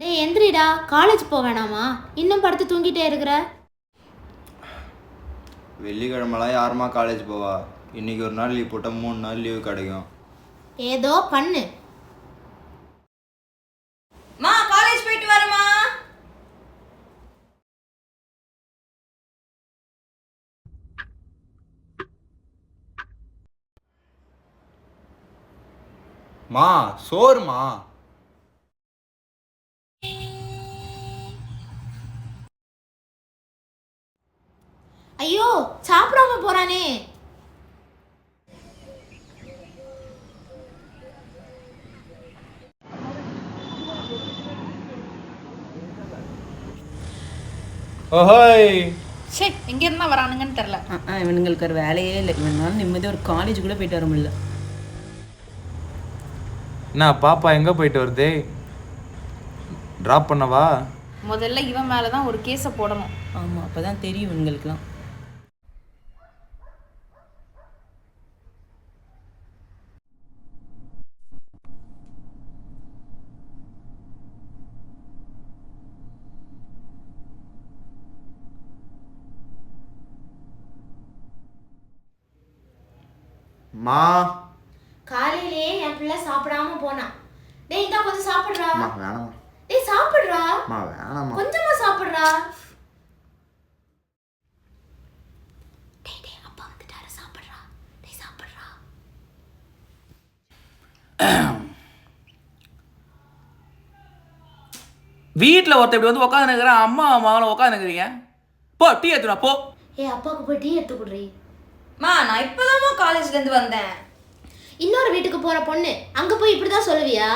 டேய் எந்திரிடா. காலேஜ் போக வேணாமா? இன்னும் படுத்து தூங்கிட்டே இருக்கிற? வெள்ளிக்கிழமெல்லாம் யாருமா காலேஜ் போவா? இன்னைக்கு ஒரு நாள் லீவ் போட்டால் மூணு நாள் லீவு கிடைக்கும். ஏதோ பண்ணு. மா காலேஜ் போயிட்டு வரமா மா சோறுமா? போறானே ஓஹோய். சே எங்க இருந்தா வரானுங்கன்னு தெரியல. இவனுங்களுக்கு ஒரு வேலையே இல்லை. இவனால நிம்மதியாக ஒரு காலேஜ் கூட போயிட்டு வர முடியல. என்ன பாப்பா எங்கே போயிட்டு வருது? ட்ராப் பண்ணவா? முதல்ல இவன் மேல தான் ஒரு கேஸை போடணும். ஆமாம் அப்போ தான் தெரியும் இவங்களுக்குலாம் மா. காலையிலேயே என் பிள்ளை சாப்பிடாம போனான் டேய் இந்தா கொஞ்சம் சாப்பிடுறா. அம்மா வேணாம்மா. டேய் சாப்பிடுறா. அம்மா வேணாம்மா. கொஞ்சமா சாப்பிடுறா. டேய் டேய் அப்பா வந்துட்டாரு. சாப்பிடுறா. டேய் சாப்பிடுறா. வீட்டில் ஒருத்தர் இப்படி வந்து உட்காந்துருக்கிறேன் அம்மா மகனும் உட்காந்துருக்கிறீங்க போ டீ எடுத்துனா போ. ஏய் அப்பாவுக்கு போய் டீ எடுத்து குடுறி மா நான் இப்பதாம்மா காலேஜ்ல இருந்து வந்தேன். இன்னொரு வீட்டுக்கு போற பொண்ணு அங்க போய் இப்படிதான் சொல்லுவியா?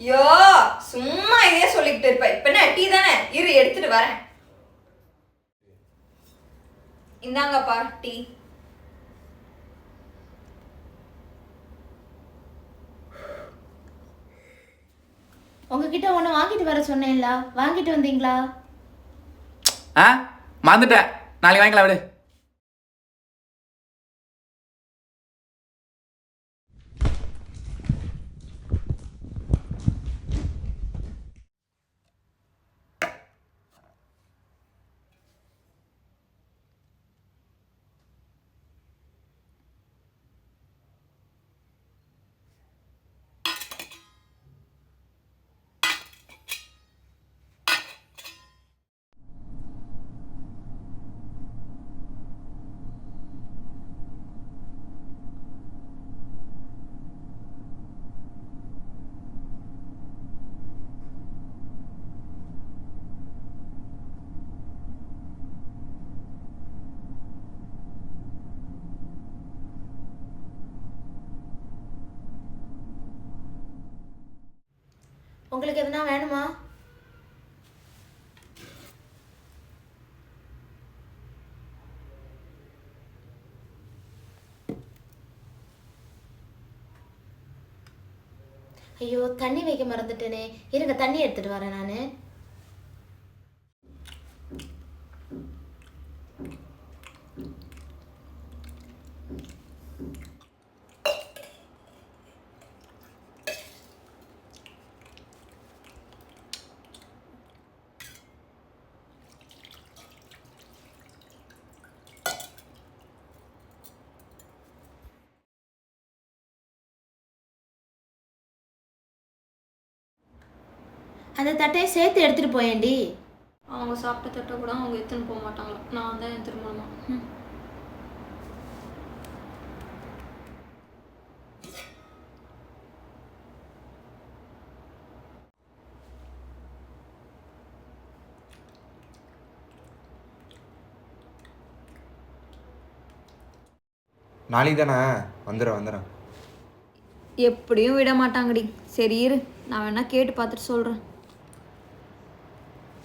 ஐயோ சும்மா இதே சொல்லிக்கிட்டு இருப்ப. இப்ப என்ன டீ தானே? இரு எடுத்துட்டு வரேன். இந்தாங்கப்பா டீ. உங்ககிட்ட ஒண்ணு வாங்கிட்டு வர சொன்னேன்ல. வாங்கிட்டு வந்தீங்களா? ஆ மறந்துட்டேன். நாளைக்கு வாங்கிக்கலாம் விடு. உங்களுக்கு எதுனா வேணுமா? ஐயோ தண்ணி வைக்க மறந்துட்டேனே. இருங்க தண்ணி எடுத்துட்டு வரேன் நான். அந்த தட்டையை சேர்த்து எடுத்துட்டு போயேண்டி அவங்க சாப்பிட்ட தட்டை கூட அவங்க எடுத்துன்னு போக மாட்டாங்களா நான் தான் எடுத்துட்டு போகணுமா ம். நாளைக்கு தானே? வந்துடுறேன் வந்துடுறேன் எப்படியும் விட மாட்டாங்கடி. சரி இரு. நான் வேணா கேட்டு பார்த்துட்டு சொல்கிறேன்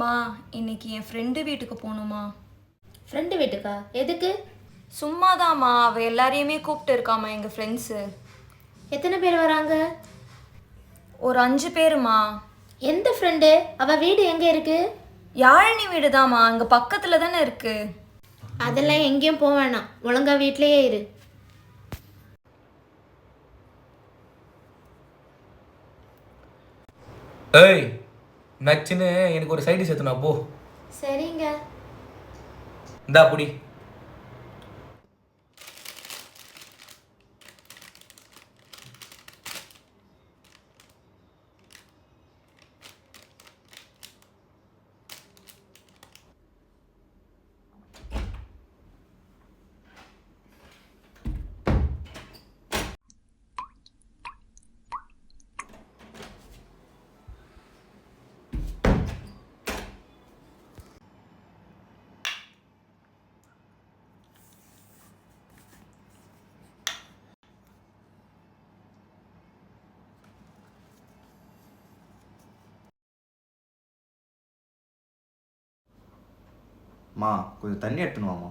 மா இன்னைக்கு என் ஃப்ரெண்டு வீட்டுக்கு போகணுமா? ஃப்ரெண்டு வீட்டுக்கா? எதுக்கு? சும்மாதாம்மா அவள் எல்லாரையுமே கூப்பிட்டு இருக்காமா எங்கள் ஃப்ரெண்ட்ஸு எத்தனை பேர் வராங்க? ஒரு அஞ்சு பேருமா. எந்த ஃப்ரெண்டு அவ வீடு எங்க இருக்கு? யாழினி வீடு தாம்மா அங்கே பக்கத்தில் தானே இருக்கு. அதெல்லாம் எங்கேயும் போக வேணாம். ஒழுங்கா வீட்லயே இரு. ஏய் நச்சுன்னு எனக்கு ஒரு சைடு சேர்த்துனா போ. சரிங்க. இந்தா புடி. மா கொஞ்சம் தண்ணி எடுத்துன்னு வாம்மா.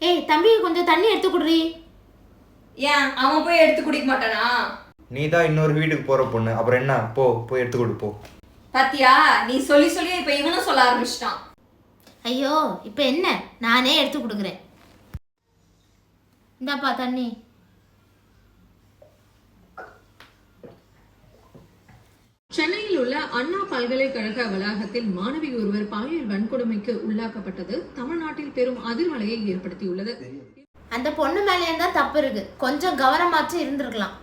ஏய் தம்பி கொஞ்சம் தண்ணி எடுத்து குடுறி. ஏன்? அவன் போய் எடுத்து குடிக்க மாட்டானா? நீ தான் இன்னொரு வீட்டுக்கு போகிற பொண்ணு. அப்புறம் என்ன? போ போய் எடுத்து கொடு போ. பாத்தியா? நீ சொல்லி சொல்லி இப்ப இவனும் சொல்ல ஆரம்பிச்சிட்டான். ஐயோ இப்போ என்ன? நானே எடுத்து கொடுக்குறேன். இந்தாப்பா தண்ணி. அண்ணா பல்கலைக்கழக வளாகத்தில் மாணவி ஒருவர் பாலியல் வன்கொடுமைக்கு உள்ளாக்கப்பட்டது தமிழ்நாட்டில் பெரும் அதிர்வலையை ஏற்படுத்தியுள்ளது. அந்த பொண்ணு மேலேயும் தான் தப்பு இருக்கு. கொஞ்சம் கவனமாச்சும் இருந்திருக்கலாம்.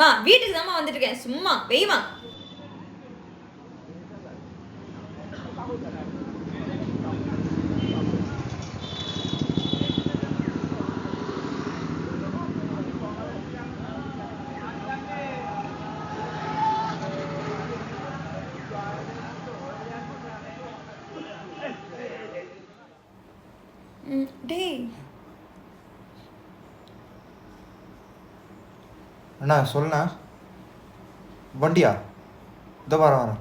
மா வீட்டுக்கு தாம்மா வந்துட்டு இருக்கேன். சும்மா வெய்மா. டேய். அண்ணா சொல்லுண்ணா. வண்டியா? இதோ வரேன் வரேன்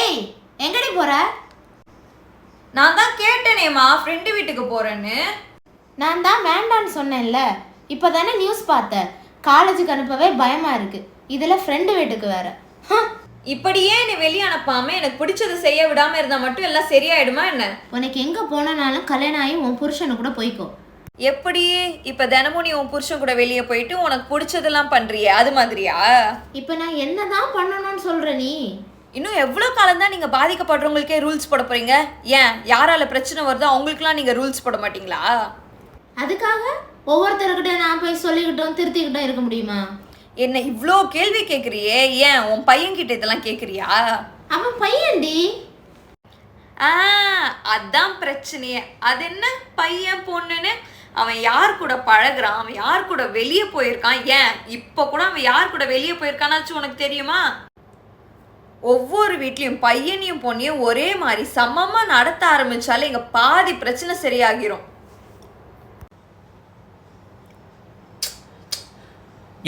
ஏய் எங்கடி போற? நான் தான் கேட்டேனேம்மா ஃப்ரெண்டு வீட்டுக்கு போறேன்னு. நான் தான் வேண்டான்னு சொன்னேன்ல. இப்போ தானே நியூஸ் பார்த்தேன். காலேஜுக்கு அனுப்பவே பயமா இருக்கு. இதுல ஃப்ரெண்டு வீட்டுக்கு வேற. இப்படியே நீ வெளியே அனுப்பாம எனக்கு பிடிச்சது செய்ய விடாம இருந்தா மட்டும் எல்லாம் சரியாயிடுமா என்ன? உனக்கு எங்க போனாலும் கல்யாணம் ஆகி உன் புருஷனு கூட போய்க்கோ. எப்படி? இப்ப தினமும் நீ உன் புருஷன் கூட வெளியே போயிட்டு உனக்கு பிடிச்சதெல்லாம் பண்றியே அது மாதிரியா? இப்போ நான் என்னதான் பண்ணணும்னு சொல்ற நீ? இன்னும் எவ்வளோ காலம் தான் நீங்க பாதிக்கப்படுறவங்களுக்கே ரூல்ஸ் போட போறீங்க? ஏன்? யாரால பிரச்சனை வருதோ அவங்களுக்குலாம் நீங்க ரூல்ஸ் போட மாட்டீங்களா? அதுக்காக ஒவ்வொருத்தர்கிட்ட நான் போய் சொல்லிக்கிட்டோம் திருத்திக்கிட்டோம் இருக்க முடியுமா? என்ன இவ்வளோ கேள்வி கேட்குறியே ஏன்? உன் பையன்கிட்ட இதெல்லாம் கேட்குறியா அவன் பையன்டி. ஆ அதான் பிரச்சனையே. அது என்ன? பையன் பொண்ணுன்னு அவன் யார் கூட பழகுறான்? அவன் யார் கூட வெளியே போயிருக்கான்? ஏன்? இப்போ கூட அவன் யார் கூட வெளியே போயிருக்கானாச்சும் உனக்கு தெரியுமா? ஒவ்வொரு வீட்லேயும் பையனையும் பொண்ணையும் ஒரே மாதிரி சமமாக நடத்த ஆரம்பிச்சாலே எங்க பாதி பிரச்சனை சரியாகிரும்.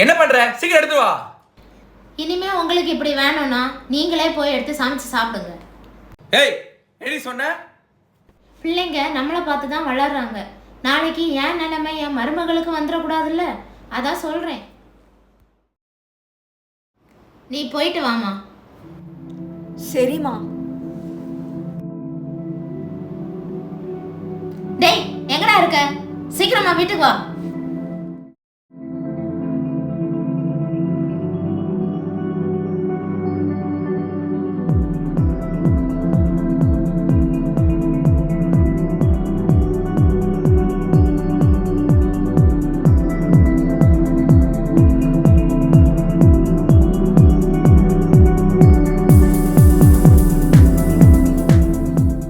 என்ன பண்ற? சீக்கிரம் எடுத்து வா. இனிமே உங்களுக்கு இப்படி வேணும்னா நீங்களே போய் எடுத்து சமைச்சு சாப்பிடுங்க. ஏய் என்ன சொன்ன? பிள்ளைங்க நம்மளை பார்த்து தான் வளர்றாங்க. நாளைக்கு என் நிலைமை என் மருமகளுக்கு வந்துடக்கூடாதுல்ல? அதான் சொல்கிறேன் நீ போயிட்டு வாமா சரிம்மா. டேய் எங்கடா இருக்க? சீக்கிரமா வீட்டுக்கு வா.